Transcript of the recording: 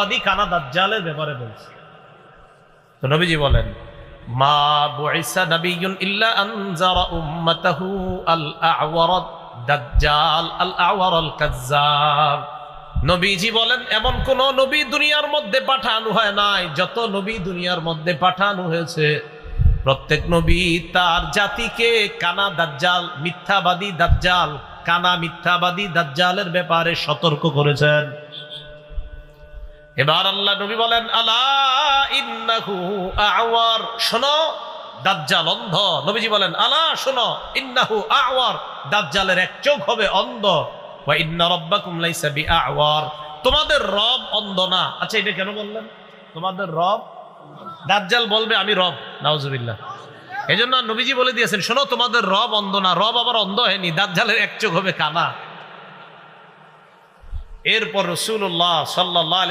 মিথ্যাবাদী কানা দাজ্জালের ব্যাপারে বলছে। তো নবীজি বলেন, মা বুইসা নাবিয়্যুন ইল্লা আনজারা উম্মাতাহু আল আ'ওয়ার দাজ্জাল আল নবীজি বলেন, এমন কোন নবী দুনিয়ার মধ্যে পাঠানো হয় নাই। যত নবী দুনিয়ার মধ্যে পাঠানো হয়েছে, প্রত্যেক নবী তার জাতিকে কানা দাজ্জাল, মিথ্যাবাদী দাজ্জাল, কানা মিথ্যাবাদী দাজ্জালের ব্যাপারে সতর্ক করেছেন। এবার আল্লাহ নবী বলেন আওয়ার। শোনো, দাজ্জাল অন্ধ। নবীজি বলেন, আলা, শোনো, ইন্নাহু আওয়ার। দাজ্জালের এক চোখ হবে অন্ধ। ওয়া ইন্না রাব্বাকুম লাইসা বিআওয়ার। তোমাদের রব অন্ধ না। আচ্ছা এটা কেন বললেন? তোমাদের রব দাজ্জাল বলবে, আমি রব। নাউজুবিল্লাহ। এই জন্য নবীজি বলে দিয়েছেন, শোনো, তোমাদের রব অন্ধ না। রব আবার অন্ধ হয়নি। দাজ্জালের এক চোখ হবে কানা। এরপর রসুল্লাহ সাল্লাহ